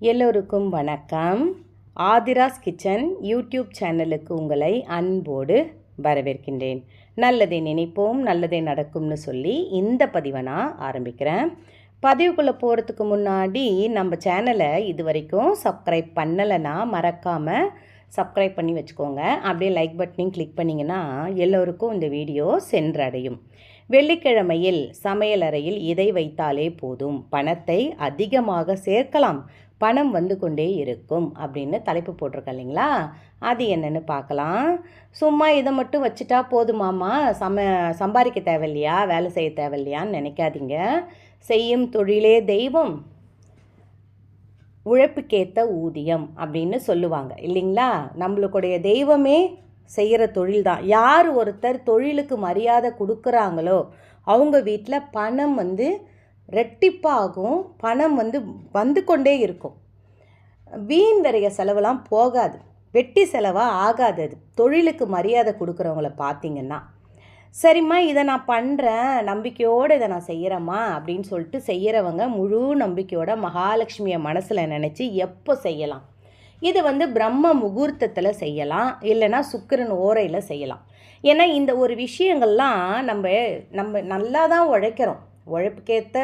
எல்லோருக்கும் வணக்கம். Aadhira's kitchen YouTube சேனலுக்கு உங்களை அன்போடு வரவேற்கின்றேன். நல்லதை நினைப்போம் நல்லதே நடக்கும்னு சொல்லி இந்த பதிவை நான் ஆரம்பிக்கிறேன். பதிவுக்குள்ளே போகிறதுக்கு முன்னாடி நம்ம சேனலை இது வரைக்கும் சப்ஸ்கிரைப் பண்ணலைன்னா மறக்காமல் சப்ஸ்கிரைப் பண்ணி வச்சுக்கோங்க. அப்படியே லைக் பட்டனையும் கிளிக் பண்ணிங்கன்னா எல்லோருக்கும் இந்த வீடியோ சென்றடையும். வெள்ளிக்கிழமையில் சமையலறையில் இதை வைத்தாலே போதும். பணத்தை அதிகமாக சேர்க்கலாம். பணம் வந்து கொண்டே இருக்கும் அப்படின்னு தலைப்பு போட்டிருக்க இல்லைங்களா? அது என்னென்னு பார்க்கலாம். சும்மா இதை மட்டும் வச்சுட்டா போதுமாமா சம சம்பாதிக்க தேவையில்லையா? வேலை செய்ய தேவையில்லையான்னு நினைக்காதீங்க. செய்யும் தொழிலே தெய்வம். உழைப்புக்கேற்ற ஊதியம் அப்படின்னு சொல்லுவாங்க. இல்லைங்களா? நம்மளுடைய தெய்வமே செய்கிற தொழில் தான் யார் ஒருத்தர் தொழிலுக்கு மரியாதை கொடுக்குறாங்களோ அவங்க வீட்டில் பணம் வந்து ரெட்டிப்பாகும் பணம் வந்து வந்து கொண்டே இருக்கும். வீண் விரைய செலவெல்லாம் போகாது. வெட்டி செலவாக ஆகாது அது. தொழிலுக்கு மரியாதை கொடுக்குறவங்கள பார்த்தீங்கன்னா சரிம்மா இதை நான் பண்ணுறேன் நம்பிக்கையோடு இதை நான் செய்கிறேம்மா அப்படின்னு சொல்லிட்டு செய்கிறவங்க முழு நம்பிக்கையோட மகாலட்சுமியை மனசில் நினச்சி எப்போ செய்யலாம்? இது வந்து பிரம்ம முகூர்த்தத்தில் செய்யலாம் இல்லைன்னா சுக்கிரன் ஓரையில் செய்யலாம். ஏன்னா இந்த ஒரு விஷயங்கள்லாம் நம்ம நம்ம நல்லா தான் உழைக்கிறோம். உழைப்புக்கேற்ற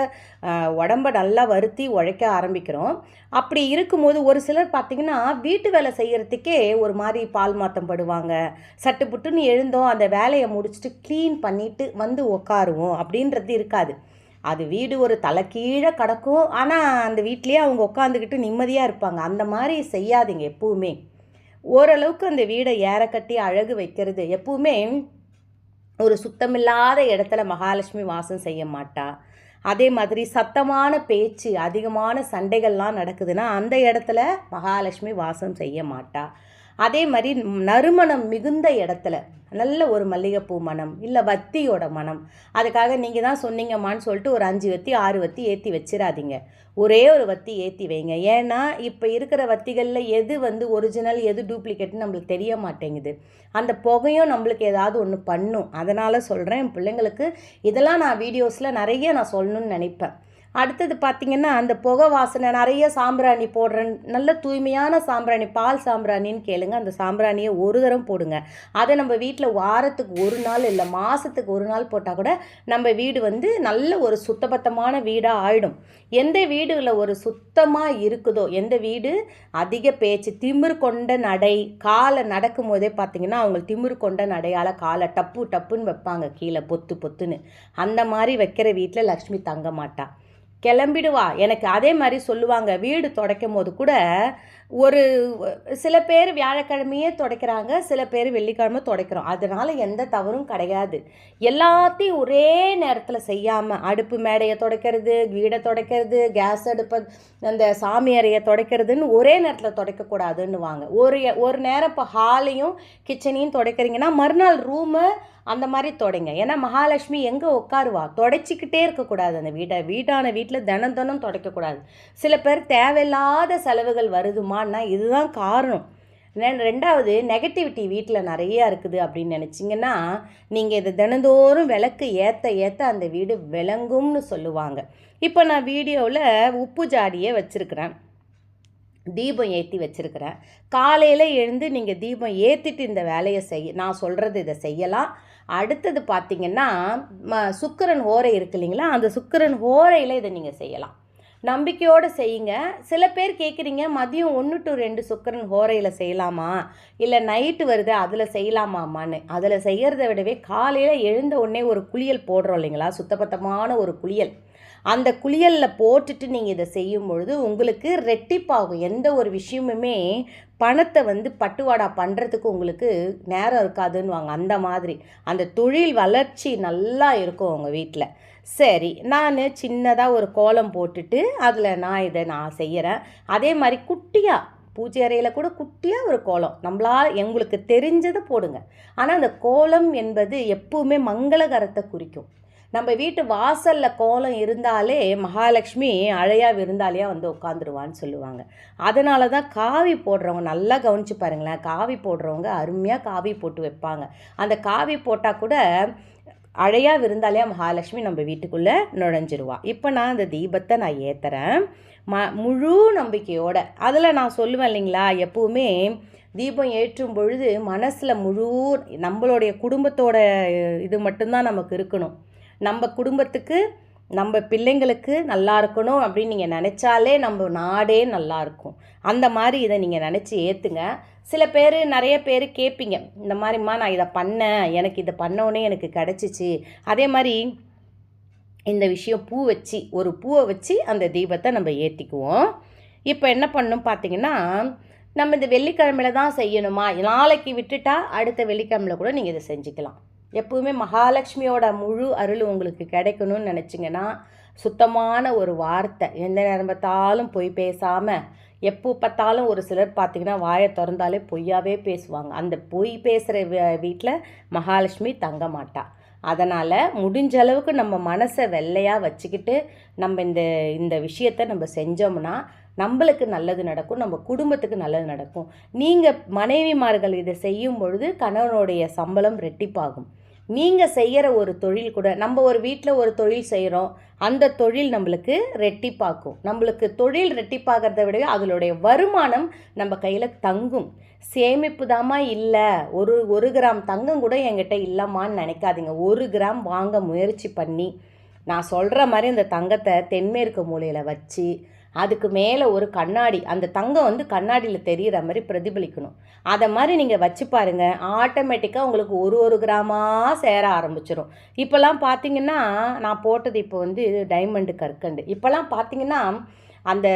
உடம்ப நல்லா வருத்தி உழைக்க ஆரம்பிக்கிறோம். அப்படி இருக்கும்போது ஒரு சிலர் பார்த்திங்கன்னா வீட்டு வேலை செய்கிறதுக்கே ஒரு மாதிரி பால் மாற்றம் படுவாங்க. சட்டு புட்டுன்னு எழுந்தோம் அந்த வேலையை முடிச்சுட்டு க்ளீன் பண்ணிவிட்டு வந்து உக்காருவோம். அப்படின்றது இருக்காது. அது வீடு ஒரு தலை கீழே கிடக்கும். ஆனால் அந்த வீட்லேயே அவங்க உட்காந்துக்கிட்டு நிம்மதியாக இருப்பாங்க. அந்த மாதிரி செய்யாதீங்க எப்பவுமே. ஓரளவுக்கு அந்த வீடை ஏற கட்டி அழகு வைக்கிறது எப்பவுமே ஒரு சுத்தமில்லாத இடத்துல மகாலட்சுமி வாசம் செய்ய மாட்டா. அதே மாதிரி சத்தமான பேச்சு அதிகமான சண்டைகள்லாம் நடக்குதுன்னா அந்த இடத்துல மகாலட்சுமி வாசம் செய்ய மாட்டா. அதே மாதிரி நறுமணம் மிகுந்த இடத்துல நல்ல ஒரு மல்லிகைப்பூ மனம் இல்லை வத்தியோட மனம் அதுக்காக நீங்கள் தான் சொன்னீங்கம்மான்னு சொல்லிட்டு ஒரு அஞ்சு வத்தி ஆறு வத்தி ஏற்றி வச்சிடாதீங்க ஒரே ஒரு வத்தி ஏற்றி வைங்க. ஏன்னா இப்போ இருக்கிற வத்திகளில் எது வந்து ஒரிஜினல் எது டூப்ளிகேட்னு நம்மளுக்கு தெரிய மாட்டேங்குது. அந்த புகையும் நம்மளுக்கு ஏதாவது ஒன்று பண்ணும். அதனால் சொல்கிறேன் என் பிள்ளைங்களுக்கு இதெல்லாம் நான் வீடியோஸில் நிறைய நான் சொல்லணும்னு நினைப்பேன். அடுத்தது பார்த்திங்கன்னா அந்த புகை வாசனை நிறைய சாம்பிராணி போடுறேன். நல்ல தூய்மையான சாம்பிராணி பால் சாம்பிராணின்னு கேளுங்க. அந்த சாம்பிராணியை ஒரு தரம் போடுங்க. அதை நம்ம வீட்டில் வாரத்துக்கு ஒரு நாள் இல்லை மாதத்துக்கு ஒரு நாள் போட்டால் கூட நம்ம வீடு வந்து நல்ல ஒரு சுத்தபத்தமான வீடாக ஆயிடும். எந்த வீடுகளில் ஒரு சுத்தமாக இருக்குதோ எந்த வீடு அதிக பேச்சு திமிர் கொண்ட நடை காலை நடக்கும் போதே பார்த்திங்கன்னா அவங்க திமிர் கொண்ட நடையால் காலை டப்பு டப்புன்னு வைப்பாங்க. கீழே பொத்து பொத்துன்னு. அந்த மாதிரி வைக்கிற வீட்டில் லக்ஷ்மி தங்க மாட்டாள் கிளம்பிடுவா. எனக்கு அதே மாதிரி சொல்லுவாங்க. வீடு துடைக்கும் போது கூட ஒரு சில பேர் வியாழக்கிழமையே துடைக்கிறாங்க. சில பேர் வெள்ளிக்கிழமை துடைக்கிறோம். அதனால் எந்த தவறும் கிடையாது. எல்லாத்தையும் ஒரே நேரத்தில் செய்யாமல் அடுப்பு மேடையை துடைக்கிறது வீடை துடைக்கிறது கேஸ் அடுப்பை அந்த சாமி அறையை துடைக்கிறதுன்னு ஒரே நேரத்தில் துடைக்கக்கூடாதுன்னுவாங்க ஒரு ஒரு நேரம் இப்போ ஹாலையும் கிச்சனையும் துடைக்கிறீங்கன்னா மறுநாள் ரூமை அந்த மாதிரி தொடங்க. ஏன்னா மகாலட்சுமி எங்கே உட்காருவா? தொடச்சிக்கிட்டே இருக்கக்கூடாது அந்த வீட்டை வீட்டான வீட்டில் தினம் தினம் தொடைக்கக்கூடாது. சில பேர் தேவையில்லாத செலவுகள் வருதுமான்னா இதுதான் காரணம். ரெண்டாவது நெகட்டிவிட்டி வீட்டில் நிறையா இருக்குது அப்படின்னு நினச்சிங்கன்னா நீங்கள் இதை தினந்தோறும் விளக்கு ஏற்ற ஏற்ற அந்த வீடு விளங்கும்னு சொல்லுவாங்க. இப்போ நான் வீடியோவில் உப்பு ஜாடியை வச்சுருக்கிறேன். தீபம் ஏற்றி வச்சுருக்கிறேன். காலையில் எழுந்து நீங்கள் தீபம் ஏற்றிட்டு இந்த வேலையை செய் நான் சொல்கிறது இதை செய்யலாம். அடுத்தது பார்த்திங்கன்னா ம சுக்கரன் ஓரை இருக்கு இல்லைங்களா? அந்த சுக்கரன் ஓரையில் இதை நீங்கள் செய்யலாம். நம்பிக்கையோடு செய்யுங்க. சில பேர் கேட்குறீங்க மதியம் ஒன்று டு ரெண்டு சுக்கரன் ஹோரையில் செய்யலாமா? இல்லை நைட்டு வருது அதில் செய்யலாமாமான்னு? அதில் செய்கிறத விடவே காலையில் எழுந்த உடனே ஒரு குளியல் போடுறோம் இல்லைங்களா? சுத்தபத்தமான ஒரு குளியல். அந்த குளியலில் போட்டுட்டு நீங்கள் இதை செய்யும் பொழுது உங்களுக்கு ரெட்டிப்பாகும். எந்த ஒரு விஷயமுமே பணத்தை வந்து பட்டுவாடா பண்ணுறதுக்கு உங்களுக்கு நேரம் இருக்காதுன்னு வாங்க அந்த மாதிரி. அந்த தொழில் வளர்ச்சி நல்லா இருக்கும் உங்கள் வீட்டில் சரி நான் சின்னதாக ஒரு கோலம் போட்டுட்டு அதில் நான் இதை நான் செய்கிறேன் அதே மாதிரி குட்டியாக பூஜை அறையில் கூட குட்டியாக ஒரு கோலம். நம்மளால் எங்களுக்கு தெரிஞ்சதை போடுங்க. ஆனால் அந்த கோலம் என்பது எப்பவுமே மங்களகரத்தை குறிக்கும். நம்ம வீட்டு வாசலில் கோலம் இருந்தாலே மகாலட்சுமி அழையா விருந்தாளியாக வந்து உட்காந்துருவான்னு சொல்லுவாங்க. அதனால தான் காவி போடுறவங்க நல்லா கவனித்து பாருங்களேன். காவி போடுறவங்க அருமையாக காவி போட்டு வைப்பாங்க. அந்த காவி போட்டால் கூட அழையா விருந்தாலே மகாலட்சுமி நம்ம வீட்டுக்குள்ளே நுழைஞ்சிருவா. இப்போ நான் அந்த தீபத்தை நான் ஏற்றுறேன் ம முழு நம்பிக்கையோட. அதில் நான் சொல்லுவேன் இல்லைங்களா எப்போவுமே தீபம் ஏற்றும் பொழுது மனசில் முழு நம்மளுடைய குடும்பத்தோட இது மட்டும்தான் நமக்கு இருக்கணும். நம்ம குடும்பத்துக்கு நம்ம பிள்ளைங்களுக்கு நல்லா இருக்கணும் அப்படின்னு நீங்கள் நினச்சாலே நம்ம நாடே நல்லா இருக்கும். அந்த மாதிரி இதை நீங்கள் நினச்சி ஏற்றுங்க சில பேர் நிறைய பேர் கேட்பீங்க இந்த மாதிரிம்மா நான் இதை பண்ணேன் எனக்கு இதை பண்ணோடனே எனக்கு கிடச்சிச்சு. அதே மாதிரி இந்த விஷயம் பூ வச்சு ஒரு பூவை வச்சு அந்த தீபத்தை நம்ம ஏற்றிக்குவோம் இப்போ என்ன பண்ணணும் பார்த்தீங்கன்னா நம்ம இந்த வெள்ளிக்கிழமையில தான் செய்யணுமா? நாளைக்கு விட்டுட்டா அடுத்த வெள்ளிக்கிழமையில கூட நீங்கள் இதை செஞ்சுக்கலாம். எப்பவுமே மகாலட்சுமியோட முழு அருள் உங்களுக்கு கிடைக்கணும்னு நினச்சிங்கன்னா சுத்தமான ஒரு வார்த்தை. எந்த நேரம் பார்த்தாலும் பொய் பேசாமல் எப்போ பார்த்தாலும் ஒரு சிலர் பார்த்தீங்கன்னா வாயை திறந்தாலே பொய்யாவே பேசுவாங்க. அந்த பொய் பேசுகிற வீட்டில் மகாலட்சுமி தங்க மாட்டா. அதனால் முடிஞ்ச அளவுக்கு நம்ம மனசை வெள்ளையாக வச்சுக்கிட்டு நம்ம இந்த இந்த விஷயத்தை நம்ம செஞ்சோம்னா நம்மளுக்கு நல்லது நடக்கும் நம்ம குடும்பத்துக்கு நல்லது நடக்கும். நீங்கள் மனைவிமார்கள் இதை செய்யும் பொழுது கணவனுடைய சம்பளம் ரெட்டிப்பாகும். நீங்கள் செய்கிற ஒரு தொழில் கூட நம்ம ஒரு வீட்டில் ஒரு தொழில் செய்கிறோம் அந்த தொழில் நம்மளுக்கு ரெட்டிப்பாக்கும். நம்மளுக்கு தொழில் ரெட்டிப்பாகிறத விட அதனுடைய வருமானம் நம்ம கையில் தங்கும். சேமிப்பு தாமா இல்லை. ஒரு ஒரு கிராம் தங்கம் கூட என்கிட்ட இல்லைம்மான்னு நினைக்காதீங்க. ஒரு கிராம் வாங்க முயற்சி பண்ணி நான் சொல்கிற மாதிரி அந்த தங்கத்தை தென்மேற்கு மூலையில் வச்சு அதுக்கு மேலே ஒரு கண்ணாடி அந்த தங்கம் வந்து கண்ணாடியில் தெரிகிற மாதிரி பிரதிபலிக்கணும். அதை மாதிரி நீங்கள் வச்சு பாருங்கள் ஆட்டோமேட்டிக்காக உங்களுக்கு ஒரு ஒரு கிராமாக சேர ஆரம்பிச்சிடும் இப்போல்லாம் பார்த்தீங்கன்னா நான் போட்டது இப்போ வந்து டைமண்டு கற்கண்டு. இப்போல்லாம் பார்த்தீங்கன்னா அந்த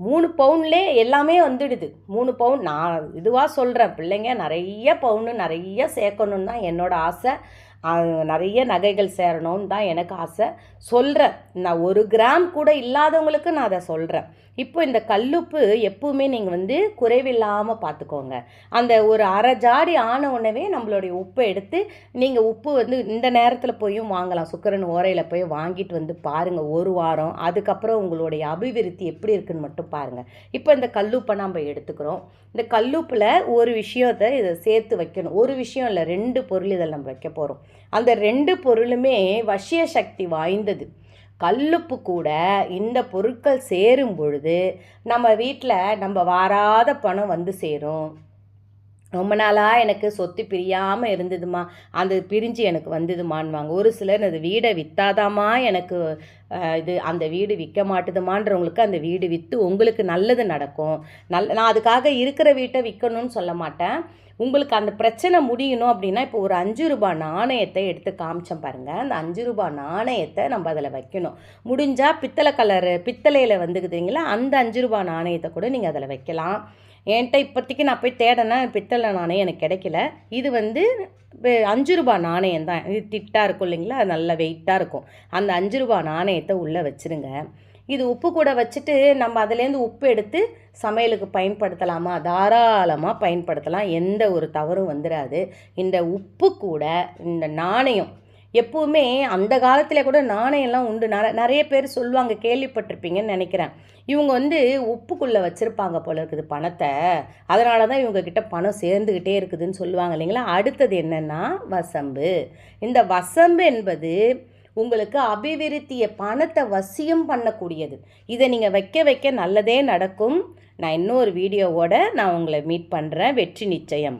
மூணு பவுன்லே எல்லாமே வந்துடுது. மூணு பவுன் நான் இதுவாக சொல்கிறேன் பிள்ளைங்க நிறைய பவுனு நிறைய சேர்க்கணுன்னு தான் என்னோடய ஆசை. நிறைய நகைகள் சேரணும்னு தான் எனக்கு ஆசை. சொல்கிறேன் நான் ஒரு கிராம் கூட இல்லாதவங்களுக்கு நான் அதை சொல்கிறேன் இப்போ இந்த கல்லுப்பு எப்பவுமே நீங்கள் வந்து குறைவில்லாமல் பார்த்துக்கோங்க அந்த ஒரு அரை ஜாடி ஆன உடனே நம்மளுடைய உப்பை எடுத்து நீங்கள் உப்பு வந்து இந்த நேரத்தில் போயும் வாங்கலாம். சுக்கரன் ஓரையில் போய் வாங்கிட்டு வந்து பாருங்கள் ஒரு வாரம். அதுக்கப்புறம் உங்களுடைய அபிவிருத்தி எப்படி இருக்குன்னு மட்டும் பாருங்கள் இப்போ இந்த கல்லுப்பை நம்ம எடுத்துக்கிறோம். இந்த கல்லுப்பில் ஒரு விஷயத்தை இதை சேர்த்து வைக்கணும். ஒரு விஷயம் இல்லை ரெண்டு பொருள் இதில் நம்ம வைக்க போகிறோம் அந்த ரெண்டு பொருளுமே வசிய சக்தி வாய்ந்தது. கல்லுப்பு கூட இந்த பொருட்கள் சேரும் பொழுது நம்ம வீட்டில் நம்ம வாராத பணம் வந்து சேரும். ரொம்ப நாளாக எனக்கு சொத்து பிரியாமல் இருந்ததுமா. அந்த பிரிஞ்சு எனக்கு வந்ததுமான்வாங்க ஒரு சிலர் அந்த வீடை விற்றாதாமா எனக்கு இது அந்த வீடு விற்க மாட்டுதுமான்றவங்களுக்கு அந்த வீடு விற்று உங்களுக்கு நல்லது நடக்கும். நல் நான் அதுக்காக இருக்கிற வீட்டை விற்கணும்னு சொல்ல மாட்டேன். உங்களுக்கு அந்த பிரச்சனை முடியணும் அப்படின்னா இப்போ ஒரு அஞ்சு ரூபாய் நாணயத்தை எடுத்து காமிச்சேன் பாருங்கள் அந்த அஞ்சு ரூபாய் நாணயத்தை நம்ம அதில் வைக்கணும். முடிஞ்சால் பித்தளை கலரு பித்தளையில் வந்துக்குதுங்களா? அந்த அஞ்சு ரூபாய் நாணயத்தை கூட நீங்கள் அதில் வைக்கலாம். என்கிட்ட இப்போதைக்கு நான் போய் தேடினேன் பித்தளை நாணயம் எனக்கு கிடைக்கல. இது வந்து அஞ்சு ரூபா நாணயம் தான். இது திட்டாக இருக்கும் இல்லைங்களா? அது நல்ல வெயிட்டாக இருக்கும். அந்த அஞ்சு ரூபா நாணயத்தை உள்ளே வச்சுருங்க. இது உப்பு கூட வச்சுட்டு நம்ம அதுலேருந்து உப்பு எடுத்து சமையலுக்கு பயன்படுத்தலாமா? தாராளமாக பயன்படுத்தலாம். எந்த ஒரு தவறும் வந்துடாது இந்த உப்பு கூட இந்த நாணயம் எப்போவுமே அந்த காலத்தில் கூட நாணயம்லாம் உண்டு. நிறைய பேர் சொல்லுவாங்க கேள்விப்பட்டிருப்பீங்கன்னு நினைக்கிறேன். இவங்க வந்து உப்புக்குள்ளே வச்சுருப்பாங்க போல இருக்குது பணத்தை. அதனால தான் இவங்கக்கிட்ட பணம் சேர்ந்துக்கிட்டே இருக்குதுன்னு சொல்லுவாங்க இல்லைங்களா? அடுத்தது என்னென்னா வசம்பு. இந்த வசம்பு என்பது உங்களுக்கு அபிவிருத்தியை பணத்தை வசியம் பண்ணக்கூடியது. இதை நீங்கள் வைக்க வைக்க நல்லதே நடக்கும். நான் இன்னொரு வீடியோவோட நான் உங்களை மீட் பண்ணுறேன் வெற்றி நிச்சயம்.